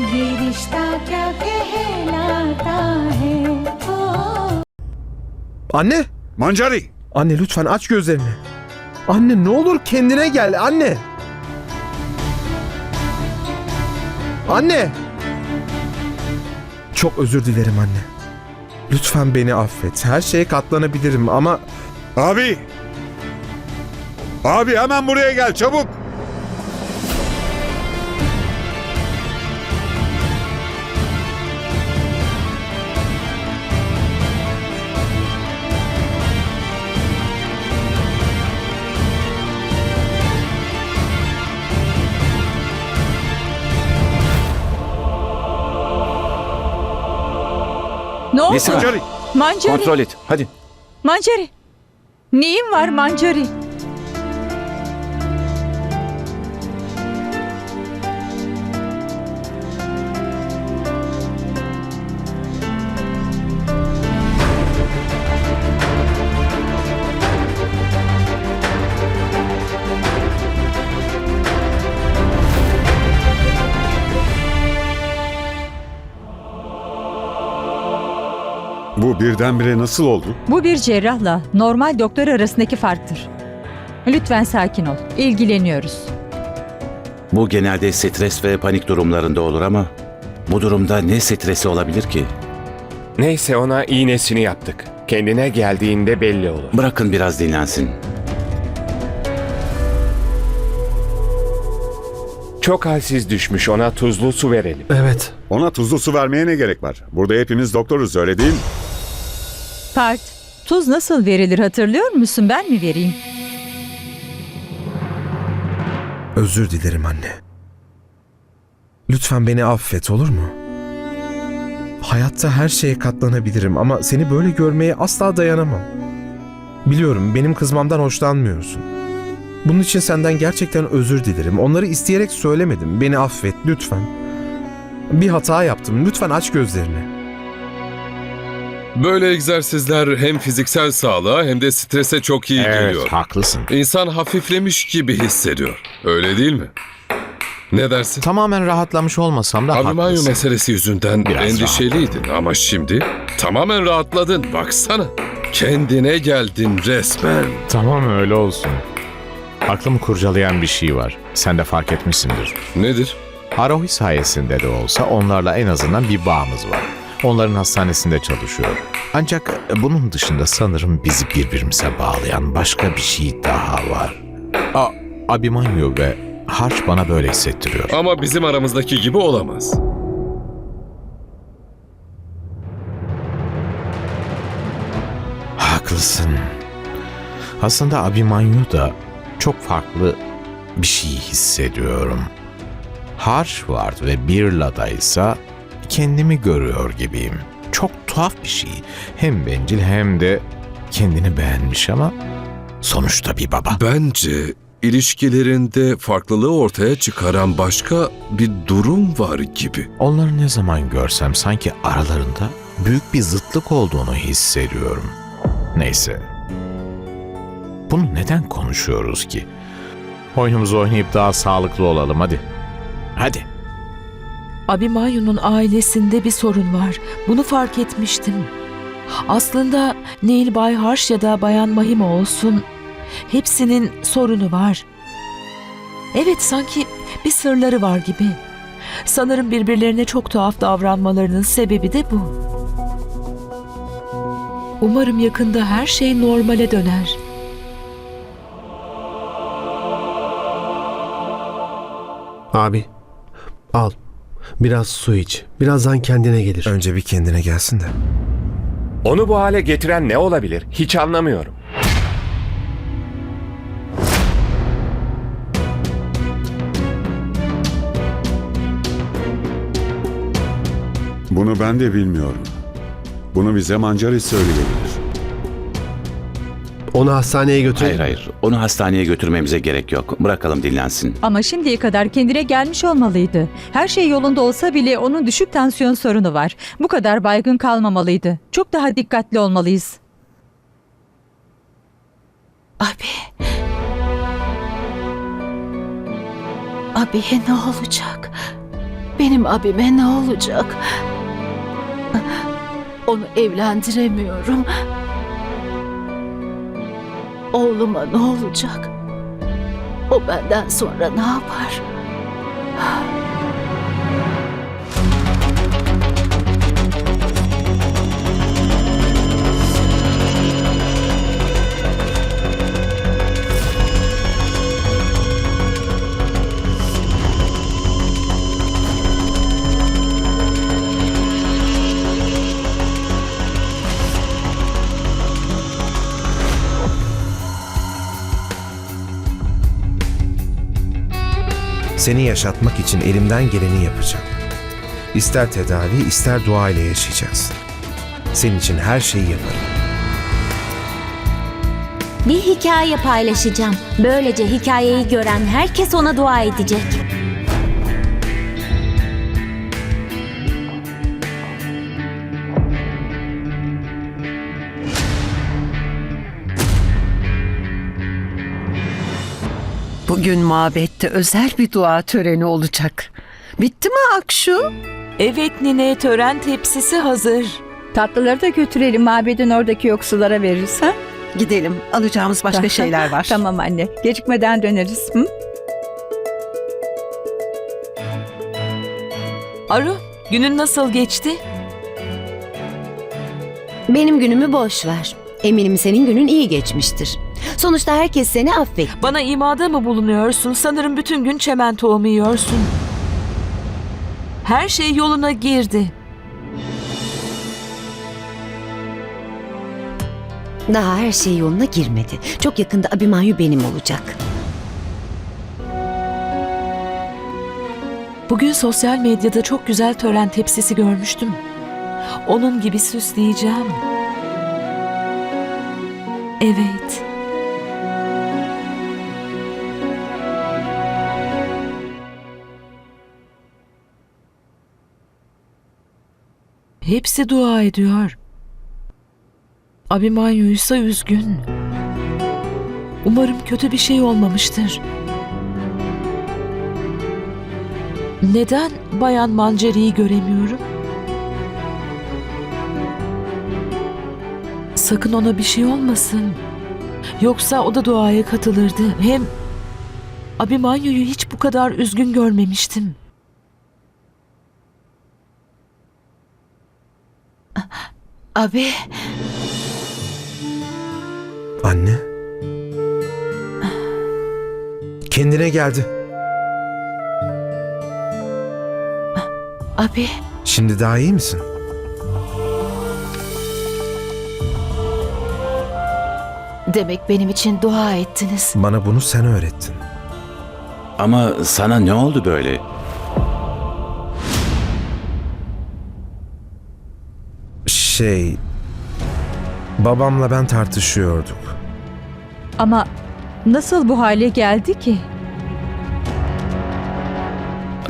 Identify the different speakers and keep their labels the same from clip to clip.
Speaker 1: ये रिश्ता क्या कहलाता है ओ
Speaker 2: Anne!
Speaker 3: Mancari!
Speaker 2: Anne lütfen aç gözlerini. Anne ne olur kendine gel anne. Anne! Çok özür dilerim anne. Lütfen beni affet. Her şeye katlanabilirim ama
Speaker 3: Abi! Abi hemen buraya gel çabuk!
Speaker 4: Ne oldu?
Speaker 5: Nesi var?
Speaker 3: Mancari!
Speaker 5: Kontrol et. Hadi.
Speaker 4: Mancari. Neyin var Mancari?
Speaker 3: Bu birdenbire nasıl oldu?
Speaker 4: Bu bir cerrahla normal doktor arasındaki farktır. Lütfen sakin ol. İlgileniyoruz.
Speaker 5: Bu genelde stres ve panik durumlarında olur ama bu durumda ne stresi olabilir ki?
Speaker 6: Neyse ona iğnesini yaptık. Kendine geldiğinde belli olur.
Speaker 5: Bırakın biraz dinlensin.
Speaker 6: Çok halsiz düşmüş ona tuzlu su verelim.
Speaker 2: evet.
Speaker 3: Ona tuzlu su vermeye ne gerek var? Burada hepimiz doktoruz öyle değil mi?
Speaker 4: Part. Tuz nasıl verilir hatırlıyor musun? Ben mi vereyim?
Speaker 2: Özür dilerim anne. Lütfen beni affet olur mu? Hayatta her şeye katlanabilirim ama seni böyle görmeye asla dayanamam. Biliyorum benim kızmamdan hoşlanmıyorsun. Bunun için senden gerçekten özür dilerim. Onları isteyerek söylemedim. Beni affet lütfen. Bir hata yaptım. Lütfen aç gözlerini.
Speaker 7: Böyle egzersizler hem fiziksel sağlığa hem de strese çok iyi geliyor.
Speaker 8: haklısın.
Speaker 7: İnsan hafiflemiş gibi hissediyor. Öyle değil mi? Ne dersin?
Speaker 8: Tamamen rahatlamış olmasam da
Speaker 7: Abimanyu
Speaker 8: haklısın.
Speaker 7: meselesi yüzünden
Speaker 8: Biraz
Speaker 7: endişeliydin ama şimdi tamamen rahatladın. Baksana. Kendine geldin resmen.
Speaker 8: Tamam öyle olsun. Aklımı kurcalayan bir şey var. Sen de fark etmişsindir.
Speaker 7: Nedir?
Speaker 8: Arohi sayesinde de olsa onlarla en azından bir bağımız var. Onların hastanesinde çalışıyor. Ancak bunun dışında sanırım bizi birbirimize bağlayan başka bir şey daha var. A Abimanyu ve Harç bana böyle hissettiriyor.
Speaker 7: Ama bizim aramızdaki gibi olamaz.
Speaker 8: Haklısın. Aslında Abimanyu da çok farklı bir şey hissediyorum. Harç var ve Birla'da ise kendimi görüyor gibiyim. Çok tuhaf bir şey. Hem bencil hem de kendini beğenmiş ama sonuçta bir baba.
Speaker 7: Bence ilişkilerinde farklılığı ortaya çıkaran başka bir durum var gibi.
Speaker 8: Onları ne zaman görsem sanki aralarında büyük bir zıtlık olduğunu hissediyorum. Neyse. Bunu neden konuşuyoruz ki? Oyunumuzu oynayıp daha sağlıklı olalım hadi. Hadi.
Speaker 9: Abimayu'nun ailesinde bir sorun var. Bunu fark etmiştim. Aslında Neil Bay Harsh ya da Bayan Mahima olsun hepsinin sorunu var. Evet sanki bir sırları var gibi. Sanırım birbirlerine çok tuhaf davranmalarının sebebi de bu. Umarım yakında her şey normale döner.
Speaker 10: Abi al. Biraz su iç. Birazdan kendine gelir.
Speaker 2: Önce bir kendine gelsin de.
Speaker 6: Onu bu hale getiren ne olabilir? Hiç anlamıyorum.
Speaker 3: Bunu ben de bilmiyorum. Bunu bize Mancari söyleyebilir.
Speaker 10: Onu hastaneye götür.
Speaker 5: Hayır hayır. Onu hastaneye götürmemize gerek yok. Bırakalım dinlensin.
Speaker 4: Ama şimdiye kadar kendine gelmiş olmalıydı. Her şey yolunda olsa bile onun düşük tansiyon sorunu var. Bu kadar baygın kalmamalıydı. Çok daha dikkatli olmalıyız.
Speaker 9: Abi. Abiye ne olacak?
Speaker 11: Benim abime ne olacak? Onu evlendiremiyorum. Oğluma ne olacak? O benden sonra ne yapar?
Speaker 2: Seni yaşatmak için elimden geleni yapacağım. İster tedavi, ister dua ile yaşayacaksın. Senin için her şeyi yaparım.
Speaker 12: Bir hikaye paylaşacağım. Böylece hikayeyi gören herkes ona dua edecek.
Speaker 11: Bugün mabette özel bir dua töreni olacak. Bitti mi Akşu?
Speaker 9: Evet nine tören tepsisi hazır.
Speaker 4: Tatlıları da götürelim mabedin oradaki yoksullara veririz ha?
Speaker 11: Gidelim. Alacağımız başka şeyler var.
Speaker 4: Tamam anne. Gecikmeden döneriz. Hı?
Speaker 9: Aru, günün nasıl geçti?
Speaker 12: Benim günümü boş ver. Eminim senin günün iyi geçmiştir. Sonuçta herkes seni affetti.
Speaker 9: Bana imada mı bulunuyorsun? Sanırım bütün gün çemen tohumu yiyorsun. Her şey yoluna girdi.
Speaker 12: Daha her şey yoluna girmedi. Çok yakında Abimanyu benim olacak.
Speaker 9: Bugün sosyal medyada çok güzel tören tepsisi görmüştüm. Onun gibi süsleyeceğim. Evet. Hepsi dua ediyor. Abimanyu ise üzgün. Umarım kötü bir şey olmamıştır. Neden Bayan Manceri'yi göremiyorum? Sakın ona bir şey olmasın. Yoksa o da duaya katılırdı. Hem Abimanyu'yu hiç bu kadar üzgün görmemiştim.
Speaker 11: Abi,
Speaker 2: Anne. Kendine geldi.
Speaker 11: abi.
Speaker 2: Şimdi daha iyi misin?
Speaker 11: Demek benim için dua ettiniz.
Speaker 2: Bana bunu sen öğrettin.
Speaker 5: Ama sana ne oldu böyle?
Speaker 2: Şey... Babamla ben tartışıyorduk.
Speaker 4: Ama nasıl bu hale geldi ki?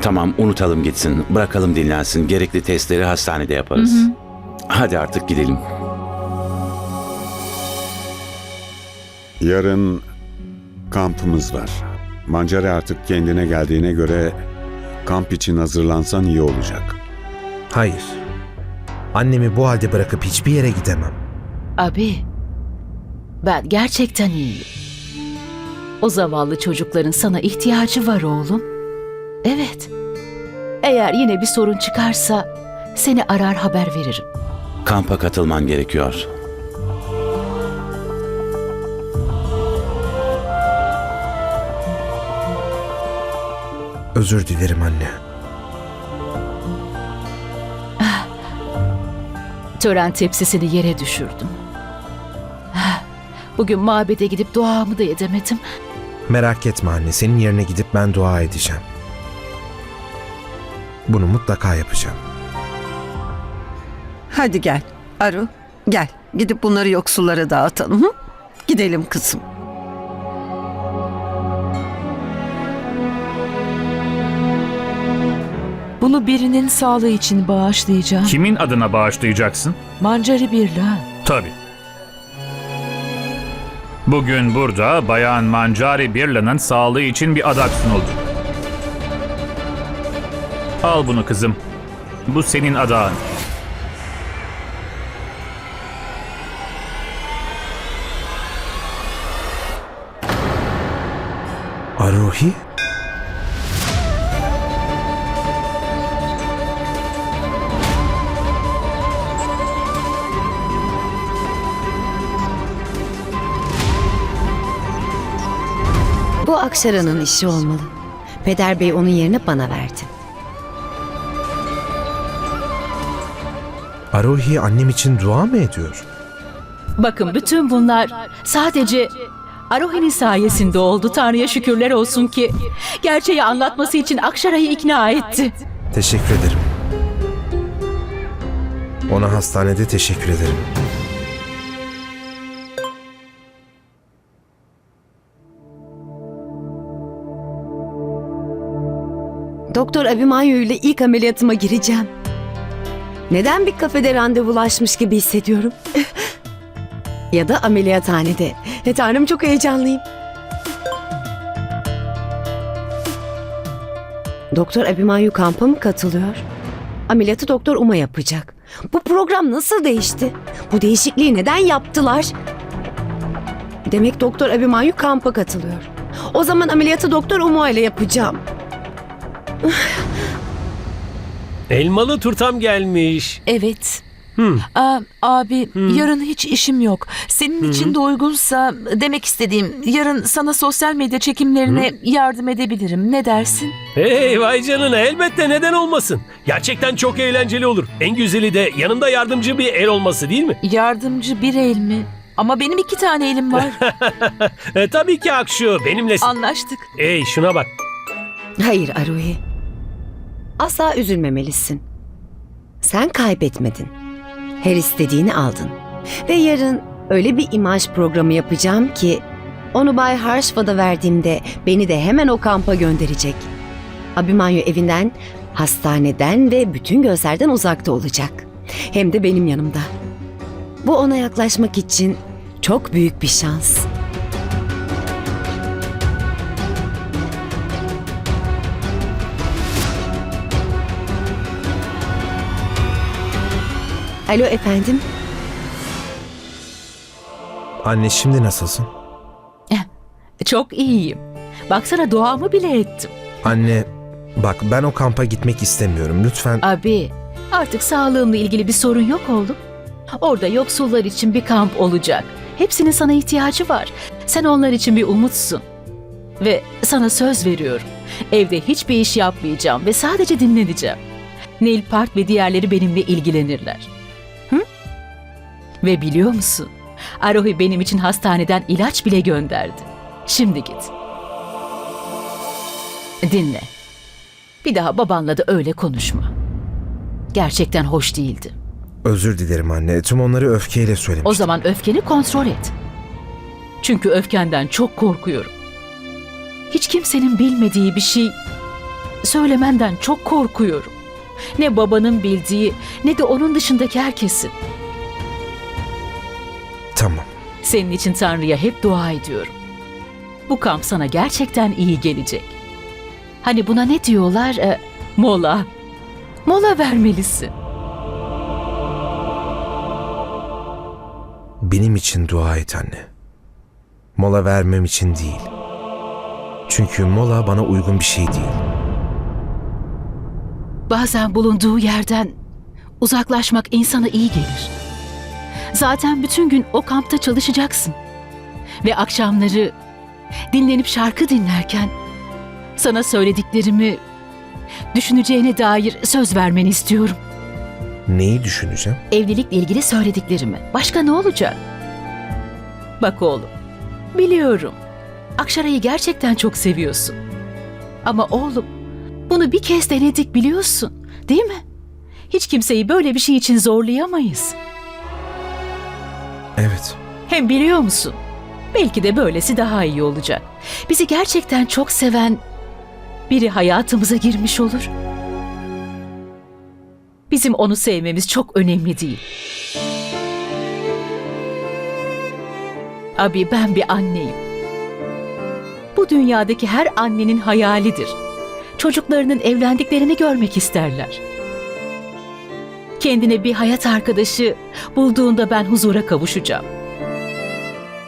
Speaker 5: Tamam unutalım gitsin. Bırakalım dinlensin. Gerekli testleri hastanede yaparız. Hadi artık gidelim.
Speaker 3: Yarın kampımız var. Mancari artık kendine geldiğine göre kamp için hazırlansan iyi olacak.
Speaker 2: Hayır. Annemi bu halde bırakıp hiçbir yere gidemem.
Speaker 11: Abi, ben gerçekten iyiyim. O zavallı çocukların sana ihtiyacı var oğlum. Evet. Eğer yine bir sorun çıkarsa seni arar haber veririm.
Speaker 5: Kampa katılman gerekiyor.
Speaker 2: Özür dilerim anne.
Speaker 11: Tören tepsisini yere düşürdüm. Bugün mabede gidip duamı da edemedim.
Speaker 2: Merak etme anne. Senin yerine gidip ben dua edeceğim. Bunu mutlaka yapacağım.
Speaker 11: Hadi gel Aru gel gidip bunları yoksullara dağıtalım. Hı? Gidelim kızım.
Speaker 9: Bunu birinin sağlığı için bağışlayacağım.
Speaker 13: Kimin adına bağışlayacaksın?
Speaker 9: Mancari Birla.
Speaker 13: Tabii. Bugün burada Bayan Mancari Birla'nın sağlığı için bir adak sunuldu. Al bunu kızım. Bu senin adağın.
Speaker 2: Arohi?
Speaker 12: Bu Akşara'nın işi olmalı. Peder Bey onun yerine bana verdi.
Speaker 2: Arohi annem için dua mı ediyor?
Speaker 11: Bakın bütün bunlar sadece Arohi'nin sayesinde oldu. Tanrı'ya şükürler olsun ki gerçeği anlatması için Akşara'yı ikna etti.
Speaker 2: Teşekkür ederim. Ona hastanede teşekkür ederim.
Speaker 12: Doktor Abimanyu ile ilk ameliyatıma gireceğim. Neden bir kafede randevulaşmış gibi hissediyorum? ya da ameliyathanede. E tanrım çok heyecanlıyım. Doktor Abimanyu kampa mı katılıyor? Ameliyatı Doktor Uma yapacak. Bu program nasıl değişti? Bu değişikliği neden yaptılar? Demek Doktor Abimanyu kampa katılıyor. O zaman ameliyatı Doktor Uma ile yapacağım.
Speaker 10: Elmalı turtam gelmiş.
Speaker 9: Evet.
Speaker 10: Hmm.
Speaker 9: Aa, abi yarın hiç işim yok. Senin için de uygunsa demek istediğim yarın sana sosyal medya çekimlerine yardım edebilirim. Ne dersin?
Speaker 10: Hey vay canına elbette neden olmasın. Gerçekten çok eğlenceli olur. En güzeli de yanında yardımcı bir el olması değil mi?
Speaker 9: Yardımcı bir el mi? Ama benim iki tane elim var.
Speaker 10: e, tabii ki Akşu benimlesin.
Speaker 9: Anlaştık.
Speaker 10: Hey şuna bak.
Speaker 12: Hayır Aruhi. Asla üzülmemelisin. Sen kaybetmedin. Her istediğini aldın. Ve yarın öyle bir imaj programı yapacağım ki onu Bay Harshva'da verdiğimde beni de hemen o kampa gönderecek. Abimanyu evinden, hastaneden ve bütün gözlerden uzakta olacak. Hem de benim yanımda. Bu ona yaklaşmak için çok büyük bir şans. Alo efendim.
Speaker 2: Anne şimdi nasılsın?
Speaker 11: Çok iyiyim. Baksana duamı bile ettim.
Speaker 2: Anne bak ben o kampa gitmek istemiyorum. Lütfen
Speaker 11: Abi artık sağlığımla ilgili bir sorun yok oğlum. Orada yoksullar için bir kamp olacak. Hepsinin sana ihtiyacı var. Sen onlar için bir umutsun. Ve sana söz veriyorum. Evde hiçbir iş yapmayacağım ve sadece dinleneceğim. Neil Park ve diğerleri benimle ilgilenirler. Ve biliyor musun? Arohi benim için hastaneden ilaç bile gönderdi. Şimdi git. Dinle. Bir daha babanla da öyle konuşma. Gerçekten hoş değildi.
Speaker 2: özür dilerim anne. Tüm onları öfkeyle söylemiştim.
Speaker 11: O zaman öfkeni kontrol et. Çünkü öfkenden çok korkuyorum. Hiç kimsenin bilmediği bir şey söylemenden çok korkuyorum. Ne babanın bildiği ne de onun dışındaki herkesin. Senin için Tanrı'ya hep dua ediyorum. Bu kamp sana gerçekten iyi gelecek. Hani buna ne diyorlar? E, mola. Mola vermelisin.
Speaker 2: Benim için dua et anne. Mola vermem için değil. Çünkü mola bana uygun bir şey değil.
Speaker 11: Bazen bulunduğu yerden uzaklaşmak insana iyi gelir. Zaten bütün gün o kampta çalışacaksın. Ve akşamları dinlenip şarkı dinlerken sana söylediklerimi düşüneceğine dair söz vermeni istiyorum.
Speaker 2: Neyi düşüneceğim?
Speaker 11: Evlilikle ilgili söylediklerimi. Başka ne olacak? Bak oğlum, biliyorum. Akşara'yı gerçekten çok seviyorsun. Ama oğlum, bunu bir kez denedik biliyorsun, değil mi? Hiç kimseyi böyle bir şey için zorlayamayız.
Speaker 2: Evet.
Speaker 11: Hem biliyor musun? Belki de böylesi daha iyi olacak. Bizi gerçekten çok seven biri hayatımıza girmiş olur. Bizim onu sevmemiz çok önemli değil. Abi ben bir anneyim. Bu dünyadaki her annenin hayalidir. çocuklarının evlendiklerini görmek isterler. Kendine bir hayat arkadaşı bulduğunda ben huzura kavuşacağım.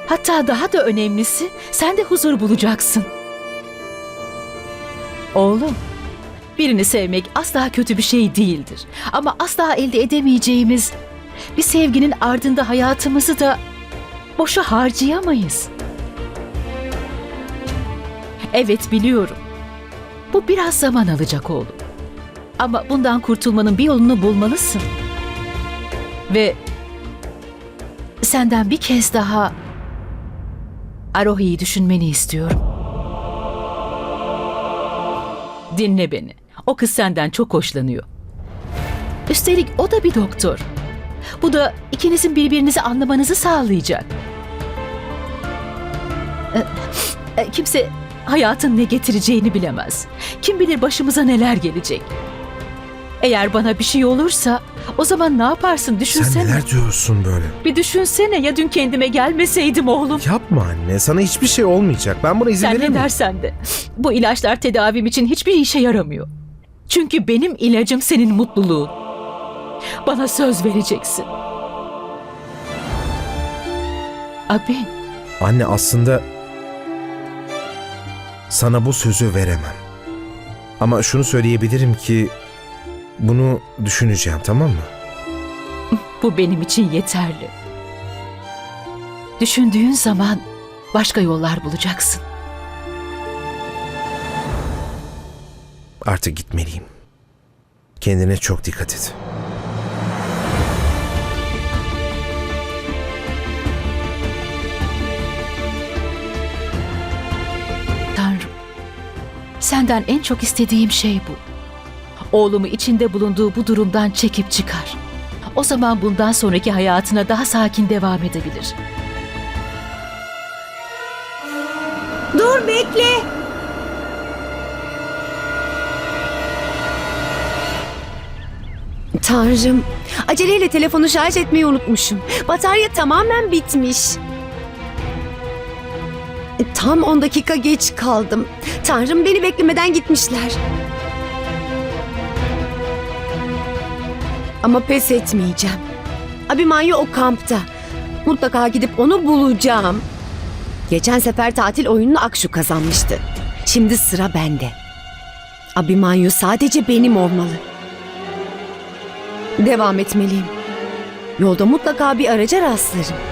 Speaker 11: Hatta daha da önemlisi sen de huzur bulacaksın. Oğlum, birini sevmek asla kötü bir şey değildir. Ama asla elde edemeyeceğimiz bir sevginin ardında hayatımızı da boşa harcayamayız. Evet biliyorum. Bu biraz zaman alacak oğlum. Ama bundan kurtulmanın bir yolunu bulmalısın. Ve senden bir kez daha Arohi'yi düşünmeni istiyorum. Dinle beni. O kız senden çok hoşlanıyor. Üstelik o da bir doktor. Bu da ikinizin birbirinizi anlamanızı sağlayacak. Ee, e, Kimse hayatın ne getireceğini bilemez. Kim bilir başımıza neler gelecek. Eğer bana bir şey olursa o zaman ne yaparsın düşünsene.
Speaker 2: Sen neler diyorsun böyle?
Speaker 11: Bir düşünsene ya dün kendime gelmeseydim oğlum.
Speaker 2: Yapma anne. Sana hiçbir şey olmayacak. Ben buna izin
Speaker 11: Sen ne
Speaker 2: miyim?
Speaker 11: dersen de. Bu ilaçlar tedavim için hiçbir işe yaramıyor. Çünkü benim ilacım senin mutluluğun. Bana söz vereceksin. Abi,
Speaker 2: Anne aslında sana bu sözü veremem. Ama şunu söyleyebilirim ki bunu düşüneceğim tamam mı?
Speaker 11: bu benim için yeterli. Düşündüğün zaman başka yollar bulacaksın.
Speaker 2: Artık gitmeliyim. Kendine çok dikkat et.
Speaker 11: Tanrım, senden en çok istediğim şey bu. Oğlumu içinde bulunduğu bu durumdan çekip çıkar. O zaman bundan sonraki hayatına daha sakin devam edebilir.
Speaker 12: Dur bekle. Tanrım, aceleyle telefonu şarj etmeyi unutmuşum. Batarya tamamen bitmiş. Tam 10 dakika geç kaldım. Tanrım beni beklemeden gitmişler. Ama pes etmeyeceğim. Abimanyu o kampta. Mutlaka gidip onu bulacağım. Geçen sefer tatil oyununu Akşu kazanmıştı. Şimdi sıra bende. Abimanyu sadece benim olmalı. Devam etmeliyim. Yolda mutlaka bir araca rastlarım.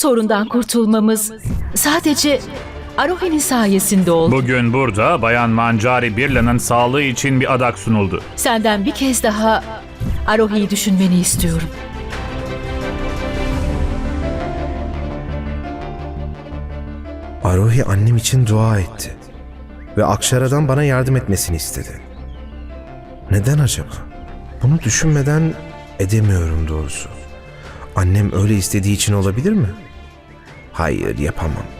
Speaker 11: Sorundan kurtulmamız sadece Arohi'nin sayesinde oldu.
Speaker 13: Bugün burada Bayan Mancari Birla'nın sağlığı için bir adak sunuldu.
Speaker 11: Senden bir kez daha Arohi'yi düşünmeni istiyorum.
Speaker 2: Arohi annem için dua etti. Ve Akşara'dan bana yardım etmesini istedi. Neden acaba? Bunu düşünmeden edemiyorum doğrusu. Annem öyle istediği için olabilir mi? Hayır yapamam.